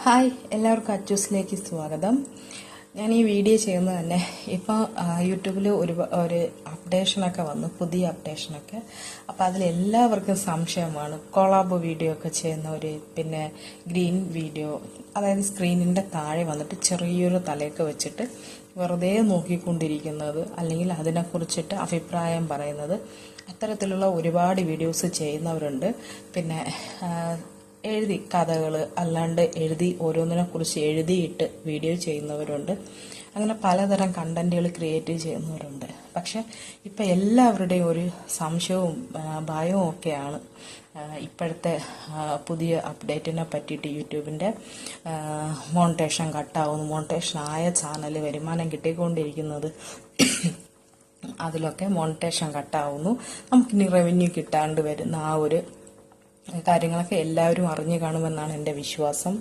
Hi എല്ലാവർക്കും അച്ചൂസിലേക്ക് സ്വാഗതം. ഞാൻ ഈ വീഡിയോ ചെയ്യുന്നത് തന്നെ ഇപ്പോൾ യൂട്യൂബിൽ ഒരു ഒരു അപ്ഡേഷനൊക്കെ വന്നു പുതിയ അപ്ഡേഷനൊക്കെ. അപ്പോൾ അതിൽ എല്ലാവർക്കും സംശയമാണ്. കൊളാബ് വീഡിയോ ഒക്കെ ചെയ്യുന്ന ഒരു പിന്നെ ഗ്രീൻ വീഡിയോ അതായത് സ്ക്രീനിന്റെ താഴെ വന്നിട്ട് ചെറിയൊരു തലയൊക്കെ വെച്ചിട്ട് വെറുതെ നോക്കിക്കൊണ്ടിരിക്കുന്നത് അല്ലെങ്കിൽ അതിനെക്കുറിച്ചിട്ട് അഭിപ്രായം പറയുന്നത്. അത്തരത്തിലുള്ള ഒരുപാട് വീഡിയോസ് ചെയ്യുന്നവരുണ്ട്. പിന്നെ എഴുതി കഥകൾ അല്ലാണ്ട് എഴുതി ഓരോന്നിനെ കുറിച്ച് എഴുതിയിട്ട് വീഡിയോ ചെയ്യുന്നവരുണ്ട്. അങ്ങനെ പലതരം കണ്ടന്റുകൾ ക്രിയേറ്റ് ചെയ്യുന്നവരുണ്ട്. പക്ഷെ ഇപ്പം എല്ലാവരുടെയും ഒരു സംശയവും ഭയവും ഒക്കെയാണ് ഇപ്പോഴത്തെ പുതിയ അപ്ഡേറ്റിനെ പറ്റിയിട്ട് യൂട്യൂബിന്റെ മോണിറ്റേഷൻ കട്ടാവുന്നു മോണിറ്റേഷൻ ആയ ചാനൽ വരുമാനം കിട്ടിക്കൊണ്ടിരിക്കുന്നത് അതിലൊക്കെ മോണിറ്റേഷൻ കട്ടാവുന്നു നമുക്കിനി റവന്യൂ കിട്ടാണ്ട് വരുന്ന ആ ഒരു കാര്യങ്ങളൊക്കെ എല്ലാവരും അറിഞ്ഞു കാണുമെന്നാണ് എന്റെ വിശ്വാസം.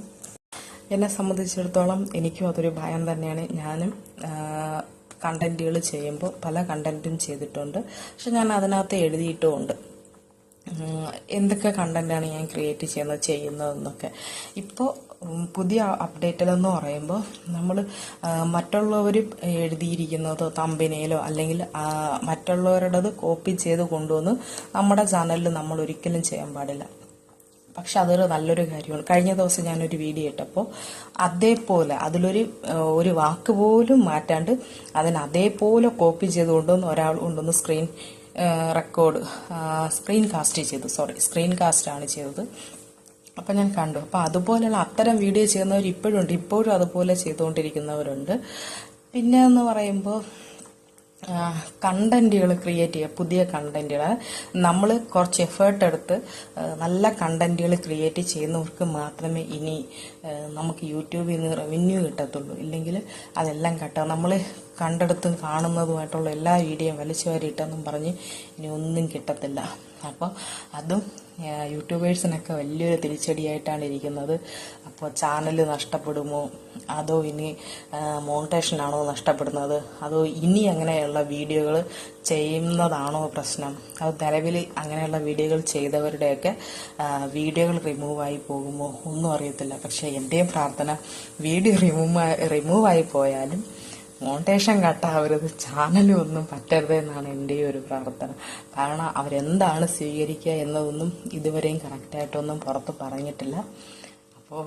എന്നെ സംബന്ധിച്ചിടത്തോളം എനിക്കും അതൊരു ഭയം തന്നെയാണ്. ഞാനും കണ്ടന്റുകൾ ചെയ്യുമ്പോൾ പല കണ്ടന്റും ചെയ്തിട്ടുണ്ട്. പക്ഷെ ഞാൻ അതിനകത്ത് എഴുതിയിട്ടുമുണ്ട്. എന്തൊക്കെ കണ്ടന്റാണ് ഞാൻ ക്രിയേറ്റ് ചെയ്യുന്നത് ചെയ്യുന്നതെന്നൊക്കെ ഇപ്പോൾ പുതിയ അപ്ഡേറ്റിലെന്ന് പറയുമ്പോൾ നമ്മൾ മറ്റുള്ളവർ എഴുതിയിരിക്കുന്നത് തമ്പിനയിലോ അല്ലെങ്കിൽ മറ്റുള്ളവരുടേത് കോപ്പി ചെയ്ത് കൊണ്ടുവന്ന് നമ്മുടെ ചാനലിൽ നമ്മൾ ഒരിക്കലും ചെയ്യാൻ പാടില്ല. പക്ഷെ അതൊരു നല്ലൊരു കാര്യമാണ്. കഴിഞ്ഞ ദിവസം ഞാനൊരു വീഡിയോ ഇട്ടപ്പോൾ അതേപോലെ അതിലൊരു ഒരു വാക്ക് പോലും മാറ്റാണ്ട് അതിന് അതേപോലെ കോപ്പി ചെയ്ത് കൊണ്ടുവന്ന് ഒരാൾ കൊണ്ടുവന്ന് സ്ക്രീൻ റെക്കോർഡ് സ്ക്രീൻ കാസ്റ്റ് ചെയ്തു. സോറി സ്ക്രീൻ കാസ്റ്റാണ് ചെയ്തത്. അപ്പം ഞാൻ കണ്ടു. അപ്പം അതുപോലെയുള്ള അത്തരം വീഡിയോ ചെയ്യുന്നവർ ഇപ്പോഴും ഉണ്ട് ഇപ്പോഴും അതുപോലെ ചെയ്തുകൊണ്ടിരിക്കുന്നവരുണ്ട്. പിന്നെ എന്ന് പറയുമ്പോൾ കണ്ടന്റുകൾ ക്രിയേറ്റ് ചെയ്യുക പുതിയ കണ്ടന്റുകൾ നമ്മൾ കുറച്ച് എഫേർട്ട് എടുത്ത് നല്ല കണ്ടന്റുകൾ ക്രിയേറ്റ് ചെയ്യുന്നവർക്ക് മാത്രമേ ഇനി നമുക്ക് യൂട്യൂബിൽ നിന്ന് റവന്യൂ കിട്ടത്തുള്ളൂ. ഇല്ലെങ്കിൽ അതെല്ലാം കട്ട നമ്മൾ കണ്ടെടുത്തും കാണുന്നതുമായിട്ടുള്ള എല്ലാ വീഡിയോയും വലിച്ചു വാരിയിട്ടെന്നും പറഞ്ഞ് ഇനി ഒന്നും കിട്ടത്തില്ല. അപ്പോൾ അതും യൂട്യൂബേഴ്സിനൊക്കെ വലിയൊരു തിരിച്ചടിയായിട്ടാണ് ഇരിക്കുന്നത്. അപ്പോൾ ചാനൽ നഷ്ടപ്പെടുമോ? അതോ ഇനി മോണിറ്റേഷനാണോ നഷ്ടപ്പെടുന്നത്? അതോ ഇനി അങ്ങനെയുള്ള വീഡിയോകൾ ചെയ്യുന്നതാണോ പ്രശ്നം? അത് നിലവിൽ അങ്ങനെയുള്ള വീഡിയോകൾ ചെയ്തവരുടെയൊക്കെ വീഡിയോകൾ റിമൂവായി പോകുമോ? ഒന്നും അറിയത്തില്ല. പക്ഷേ എന്റെയും പ്രാർത്ഥന വീഡിയോ റിമൂവ് റിമൂവായി പോയാലും മോണിറ്റേഷൻ കട്ടാവരുത് ചാനലും ഒന്നും പറ്റരുത് എന്നാണ് എന്റെ ഒരു പ്രാർത്ഥന. കാരണം അവരെന്താണ് സ്വീകരിക്കുക എന്നതൊന്നും ഇതുവരെയും കറക്റ്റായിട്ടൊന്നും പുറത്ത് പറഞ്ഞിട്ടില്ല. അപ്പോൾ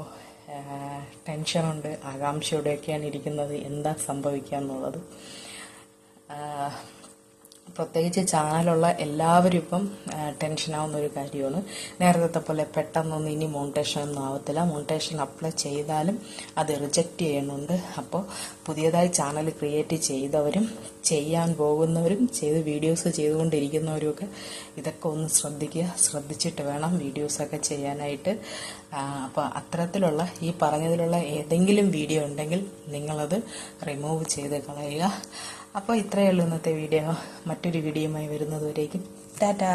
ടെൻഷനുണ്ട് ആകാംക്ഷയോടെയൊക്കെയാണ് ഇരിക്കുന്നത് എന്താ സംഭവിക്കുക എന്നുള്ളത് പ്രത്യേകിച്ച് ചാനലുള്ള എല്ലാവരും ഇപ്പം ടെൻഷനാവുന്ന ഒരു കാര്യമാണ്. നേരത്തെ പോലെ പെട്ടെന്നൊന്നും ഇനി മോണിറ്റേഷൻ ഒന്നും ആവത്തില്ല. മോണിറ്റേഷൻ അപ്ലൈ ചെയ്താലും അത് റിജക്റ്റ് ചെയ്യുന്നുണ്ട് അപ്പോൾ പുതിയതായി ചാനൽ ക്രിയേറ്റ് ചെയ്തവരും ചെയ്യാൻ പോകുന്നവരും ചെയ്ത് വീഡിയോസ് ചെയ്തുകൊണ്ടിരിക്കുന്നവരും ഒക്കെ ഇതൊക്കെ ഒന്ന് ശ്രദ്ധിക്കുക. ശ്രദ്ധിച്ചിട്ട് വേണം വീഡിയോസൊക്കെ ചെയ്യാനായിട്ട്. അപ്പോൾ അത്തരത്തിലുള്ള ഈ പറഞ്ഞതിലുള്ള ഏതെങ്കിലും വീഡിയോ ഉണ്ടെങ്കിൽ നിങ്ങളത് റിമൂവ് ചെയ്ത് കളയുക. അപ്പോൾ ഇത്രയേ ഉള്ളൂ ഇന്നത്തെ വീഡിയോ. മറ്റൊരു വീഡിയോയുമായി വരുന്നതുവരേക്കും. ടാറ്റാ.